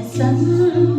Xanh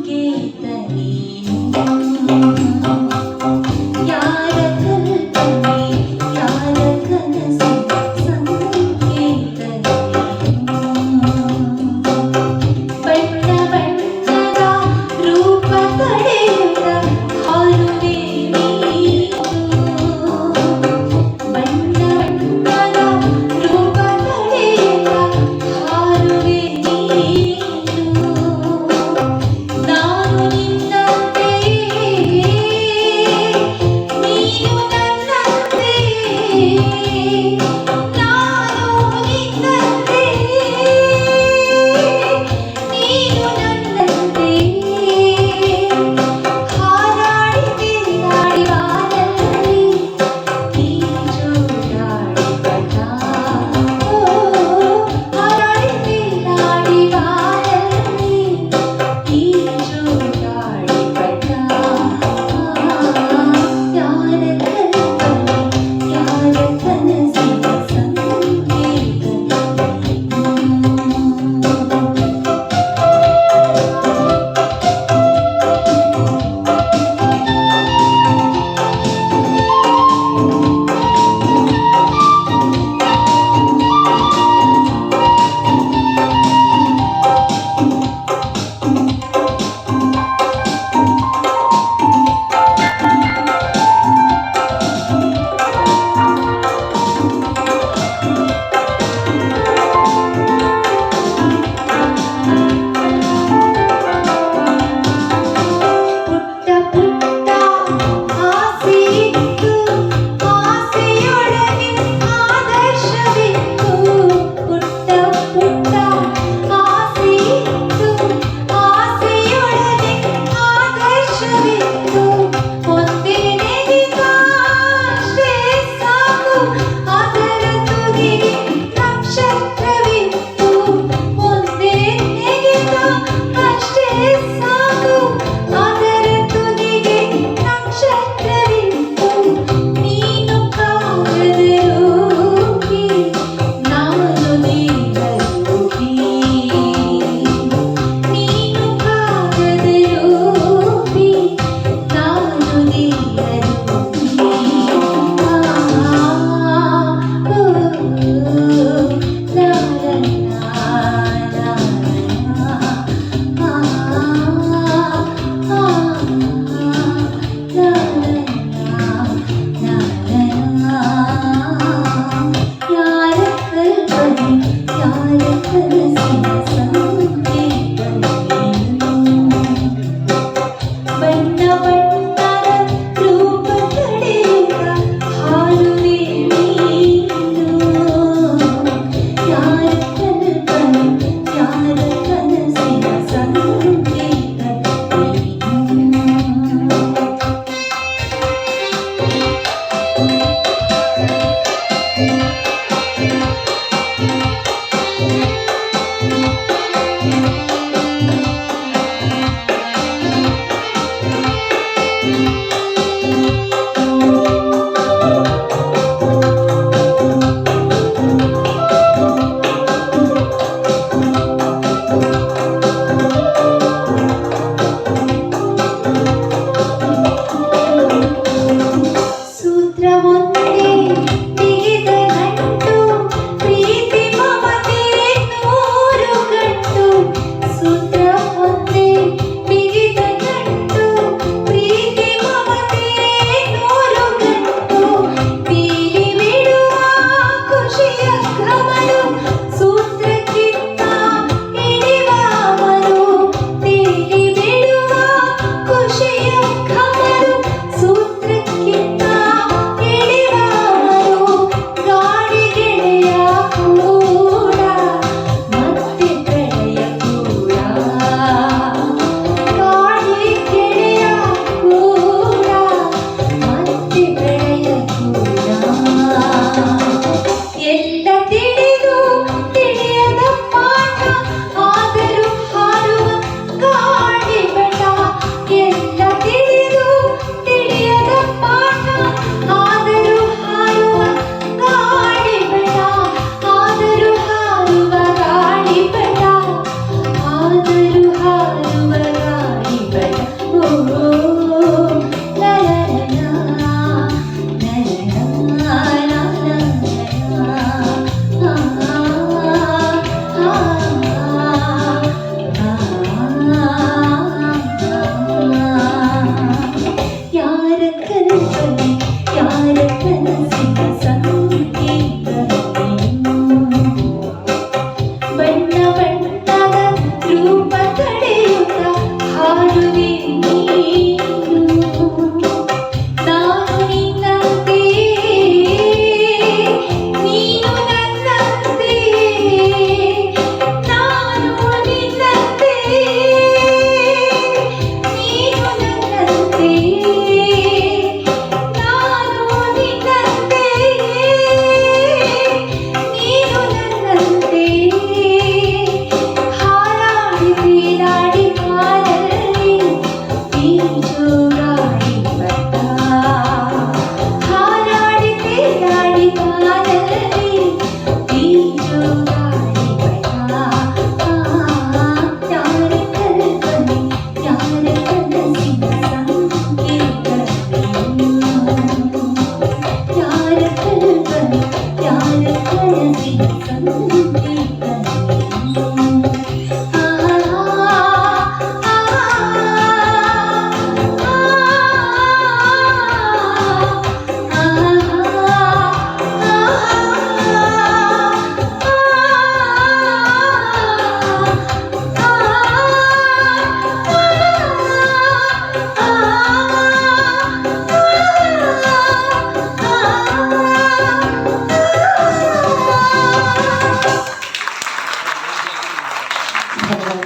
ಈಗ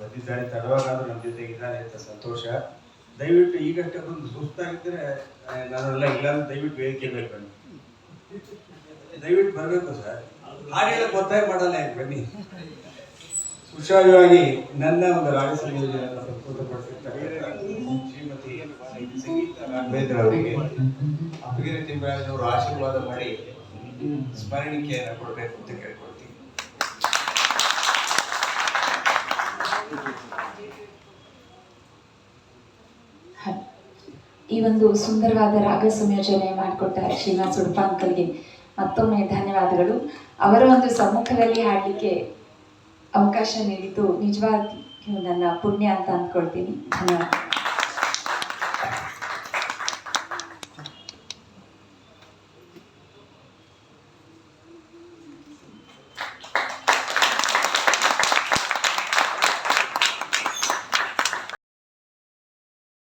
ಬಂದಿದ್ದಾರೆ ತಡವಾಗಾದ್ರೂ ನಮ್ಮ ಜೊತೆಗೆ ಇದ್ದಾರೆ ಅಂತ ಸಂತೋಷ ದಯವಿಟ್ಟು ಈಗಷ್ಟೇ ಬಂದು ಸುಸ್ತಾಗಿದ್ದರೆ ನಾನೆಲ್ಲ ಇಲ್ಲ ದಯವಿಟ್ಟು ವೇದಿಕೆ ಮೇಲೆ ಬನ್ನಿ ದಯವಿಟ್ಟು ಬರಬೇಕು ಸರ್ ಹಾಗೆಲ್ಲ ಒತ್ತಾಯ ಮಾಡಲ್ಲ ಬನ್ನಿ ಹುಷಾರಾಗಿ ನನ್ನ ಒಂದು ಸಂಪೂರ್ಣಪಡಿಸಿರ್ತಾರೆ ಶ್ರೀಮತಿ ಸಂಗೀತ ಅವರಿಗೆ ಅಪ್ಪಗಿರಿ ತಿಮ್ಮರಾಜನವರು ಆಶೀರ್ವಾದ ಮಾಡಿ ಸ್ಮರಣಿಕೆಯನ್ನು ಕೊಡಬೇಕು ಅಂತ ಕೇಳ್ಕೊಳ್ತೀನಿ ಈ ಒಂದು ಸುಂದರವಾದ ರಾಗ ಸಂಯೋಜನೆ ಮಾಡಿಕೊಟ್ಟ ಶ್ರೀನಿವಾಸ್ ಸುಡ್ಪಾಂಕಲ್ಗೆ. ಮತ್ತೊಮ್ಮೆ ಧನ್ಯವಾದಗಳು. ಅವರ ಒಂದು ಸಮ್ಮುಖದಲ್ಲಿ ಹಾಡಲಿಕ್ಕೆ ಅವಕಾಶ ನೀಡಿದ್ದು ನಿಜವಾಗಿಯೂ ನನ್ನ ಪುಣ್ಯ ಅಂತ ಅಂದ್ಕೊಳ್ತೀನಿ. ಧನ್ಯವಾದ.